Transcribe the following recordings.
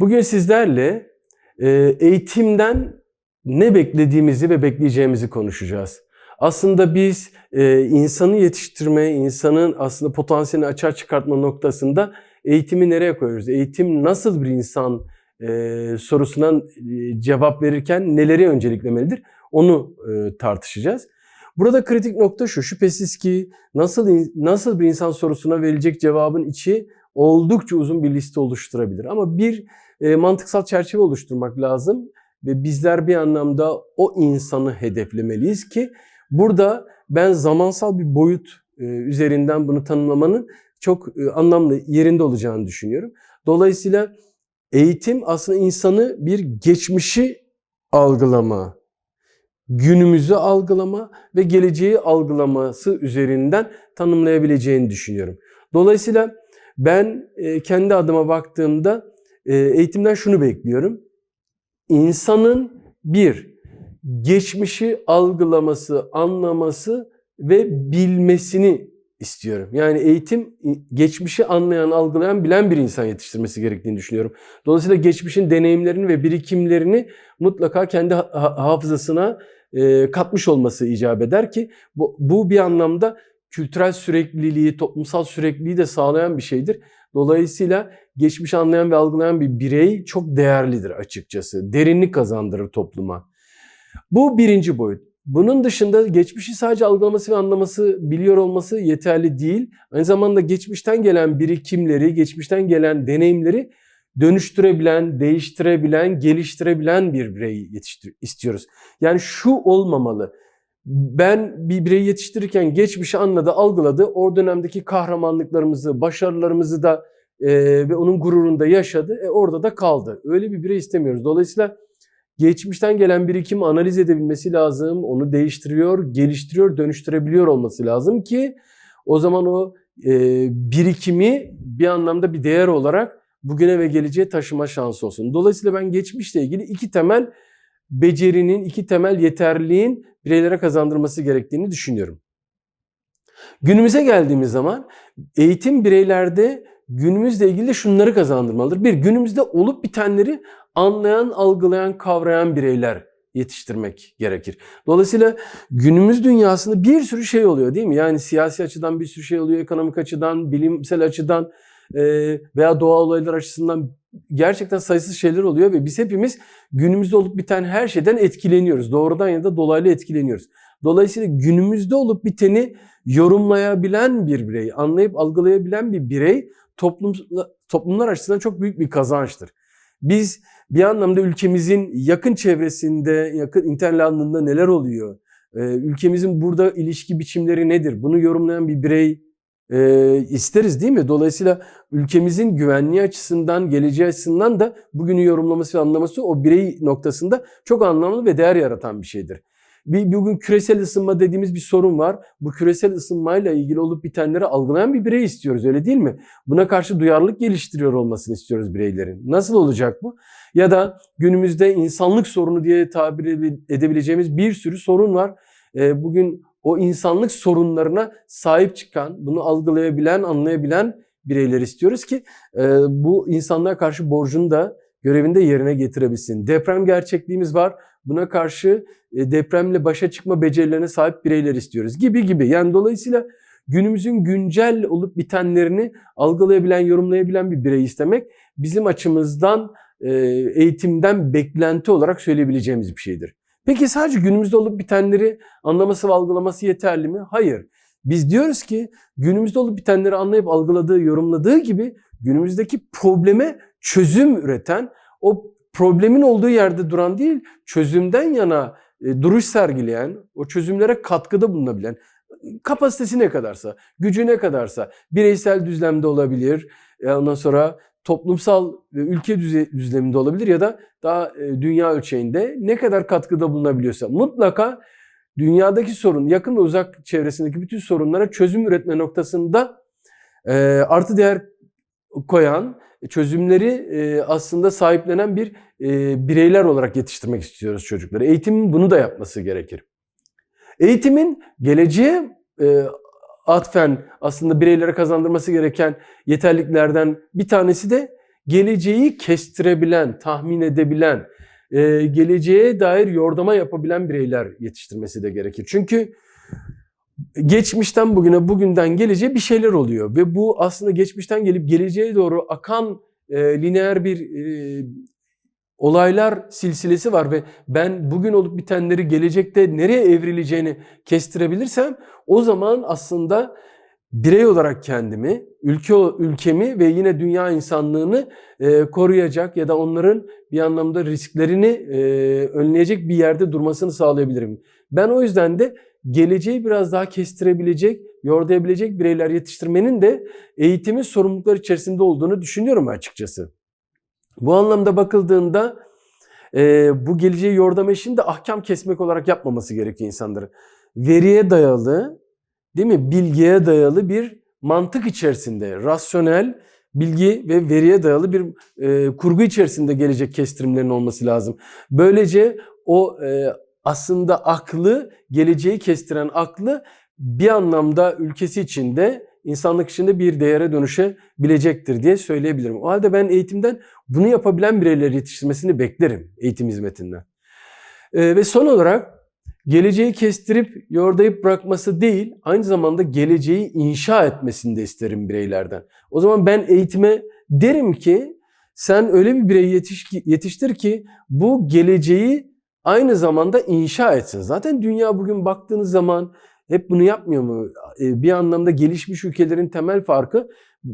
Bugün sizlerle e, eğitimden ne beklediğimizi ve bekleyeceğimizi konuşacağız. Aslında biz e, insanı yetiştirme, insanın aslında potansiyelini açığa çıkartma noktasında eğitimi nereye koyuyoruz? Eğitim nasıl bir insan e, sorusuna cevap verirken neleri önceliklemelidir? Onu tartışacağız. Burada kritik nokta şu, şüphesiz ki nasıl nasıl bir insan sorusuna verilecek cevabın içi oldukça uzun bir liste oluşturabilir. Ama bir e, mantıksal çerçeve oluşturmak lazım ve bizler bir anlamda o insanı hedeflemeliyiz ki burada ben zamansal bir boyut e, üzerinden bunu tanımlamanın çok e, anlamlı yerinde olacağını düşünüyorum. Dolayısıyla eğitim aslında insanı bir geçmişi algılama, günümüzü algılama ve geleceği algılaması üzerinden tanımlayabileceğini düşünüyorum. Dolayısıyla ben kendi adıma baktığımda eğitimden şunu bekliyorum. İnsanın bir, geçmişi algılaması, anlaması ve bilmesini istiyorum. Yani eğitim geçmişi anlayan, algılayan, bilen bir insan yetiştirmesi gerektiğini düşünüyorum. Dolayısıyla geçmişin deneyimlerini ve birikimlerini mutlaka kendi ha- hafızasına e, katmış olması icap eder ki bu, bu bir anlamda kültürel sürekliliği, toplumsal sürekliliği de sağlayan bir şeydir. Dolayısıyla geçmişi anlayan ve algılayan bir birey çok değerlidir açıkçası. Derinlik kazandırır topluma. Bu birinci boyut. Bunun dışında geçmişi sadece algılaması ve anlaması, biliyor olması yeterli değil. Aynı zamanda geçmişten gelen birikimleri, geçmişten gelen deneyimleri dönüştürebilen, değiştirebilen, geliştirebilen bir birey yetiştir istiyoruz. Yani şu olmamalı. Ben bir bireyi yetiştirirken geçmişi anladı, algıladı. O dönemdeki kahramanlıklarımızı, başarılarımızı da e, ve onun gururunda yaşadı. E, orada da kaldı. Öyle bir birey istemiyoruz. Dolayısıyla geçmişten gelen birikimi analiz edebilmesi lazım. Onu değiştiriyor, geliştiriyor, dönüştürebiliyor olması lazım ki o zaman o e, birikimi bir anlamda bir değer olarak bugüne ve geleceğe taşıma şansı olsun. Dolayısıyla ben geçmişle ilgili iki temel becerinin, iki temel yeterliliğin bireylere kazandırması gerektiğini düşünüyorum. Günümüze geldiğimiz zaman eğitim bireylerde günümüzle ilgili şunları kazandırmalıdır. Bir, günümüzde olup bitenleri anlayan, algılayan, kavrayan bireyler yetiştirmek gerekir. Dolayısıyla günümüz dünyasında bir sürü şey oluyor değil mi? Yani siyasi açıdan bir sürü şey oluyor, ekonomik açıdan, bilimsel açıdan veya doğal olaylar açısından gerçekten sayısız şeyler oluyor ve biz hepimiz günümüzde olup biten her şeyden etkileniyoruz. Doğrudan ya da dolaylı etkileniyoruz. Dolayısıyla günümüzde olup biteni yorumlayabilen bir birey, anlayıp algılayabilen bir birey toplum, toplumlar açısından çok büyük bir kazançtır. Biz bir anlamda ülkemizin yakın çevresinde, yakın internet alanında neler oluyor? Ülkemizin burada ilişki biçimleri nedir? Bunu yorumlayan bir birey e, isteriz değil mi? Dolayısıyla ülkemizin güvenliği açısından, geleceği açısından da bugünü yorumlaması ve anlaması o birey noktasında çok anlamlı ve değer yaratan bir şeydir. Bir, bugün küresel ısınma dediğimiz bir sorun var. Bu küresel ısınmayla ilgili olup bitenleri algılayan bir birey istiyoruz öyle değil mi? Buna karşı duyarlılık geliştiriyor olmasını istiyoruz bireylerin. Nasıl olacak bu? Ya da günümüzde insanlık sorunu diye tabir edebileceğimiz bir sürü sorun var. Ee, bugün o insanlık sorunlarına sahip çıkan, bunu algılayabilen, anlayabilen bireyler istiyoruz ki e, bu insanlığa karşı borcunu da görevini de yerine getirebilsin. Deprem gerçekliğimiz var. Buna karşı e, depremle başa çıkma becerilerine sahip bireyler istiyoruz gibi gibi. Yani dolayısıyla günümüzün güncel olup bitenlerini algılayabilen, yorumlayabilen bir birey istemek bizim açımızdan e, eğitimden beklenti olarak söyleyebileceğimiz bir şeydir. Peki sadece günümüzde olup bitenleri anlaması ve algılaması yeterli mi? Hayır. Biz diyoruz ki günümüzde olup bitenleri anlayıp algıladığı, yorumladığı gibi günümüzdeki probleme çözüm üreten, o problemin olduğu yerde duran değil, çözümden yana e, duruş sergileyen, o çözümlere katkıda bulunabilen, kapasitesi ne kadarsa, gücü ne kadarsa, bireysel düzlemde olabilir, e, ondan sonra toplumsal ve ülke düzleminde olabilir ya da daha e, dünya ölçeğinde ne kadar katkıda bulunabiliyorsa mutlaka dünyadaki sorun, yakın ve uzak çevresindeki bütün sorunlara çözüm üretme noktasında e, artı değer koyan, çözümleri e, aslında sahiplenen bir bireyler olarak yetiştirmek istiyoruz çocukları. Eğitimin bunu da yapması gerekir. Eğitimin geleceğe atfen aslında bireylere kazandırması gereken yeterliklerden bir tanesi de geleceği kestirebilen, tahmin edebilen, e, geleceğe dair yordama yapabilen bireyler yetiştirmesi de gerekir. Çünkü geçmişten bugüne, bugünden geleceğe bir şeyler oluyor ve bu aslında geçmişten gelip geleceğe doğru akan e, lineer bir e, olaylar silsilesi var ve ben bugün olup bitenleri gelecekte nereye evrileceğini kestirebilirsem o zaman aslında birey olarak kendimi, ülke ülkemi ve yine dünya insanlığını e, koruyacak ya da onların bir anlamda risklerini e, önleyecek bir yerde durmasını sağlayabilirim. Ben o yüzden de geleceği biraz daha kestirebilecek, yordayabilecek bireyler yetiştirmenin de eğitimin sorumlulukları içerisinde olduğunu düşünüyorum açıkçası. Bu anlamda bakıldığında e, bu geleceği yordama işini de ahkam kesmek olarak yapmaması gerekiyor insanların. Veriye dayalı, değil mi? Bilgiye dayalı bir mantık içerisinde, rasyonel bilgi ve veriye dayalı bir e, kurgu içerisinde gelecek kestirimlerin olması lazım. Böylece o e, aslında aklı, geleceği kestiren aklı bir anlamda ülkesi içinde, insanlık içinde bir değere dönüşebilecektir diye söyleyebilirim. O halde ben eğitimden bunu yapabilen bireyleri yetiştirmesini beklerim eğitim hizmetinden. Ee, ve son olarak geleceği kestirip yordayıp bırakması değil, aynı zamanda geleceği inşa etmesini de isterim bireylerden. O zaman ben eğitime derim ki sen öyle bir birey yetiş, yetiştir ki bu geleceği aynı zamanda inşa etsin. Zaten dünya bugün baktığınız zaman hep bunu yapmıyor mu? Ee, Bir anlamda gelişmiş ülkelerin temel farkı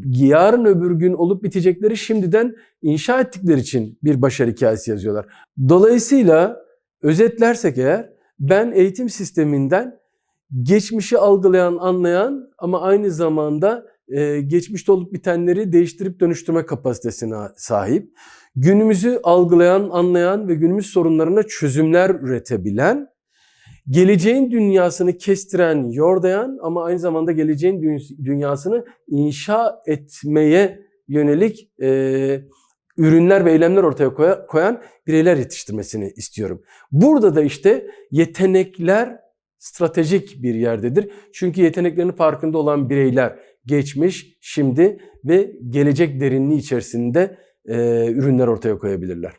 yarın öbür gün olup bitecekleri şimdiden inşa ettikleri için bir başarı hikayesi yazıyorlar. Dolayısıyla özetlersek eğer ben eğitim sisteminden geçmişi algılayan, anlayan ama aynı zamanda e, geçmişte olup bitenleri değiştirip dönüştürme kapasitesine sahip, günümüzü algılayan, anlayan ve günümüz sorunlarına çözümler üretebilen, geleceğin dünyasını kestiren, yordayan ama aynı zamanda geleceğin dü- dünyasını inşa etmeye yönelik e, ürünler ve eylemler ortaya koya- koyan bireyler yetiştirmesini istiyorum. Burada da işte yetenekler stratejik bir yerdedir. Çünkü yeteneklerinin farkında olan bireyler geçmiş, şimdi ve gelecek derinliği içerisinde e, ürünler ortaya koyabilirler.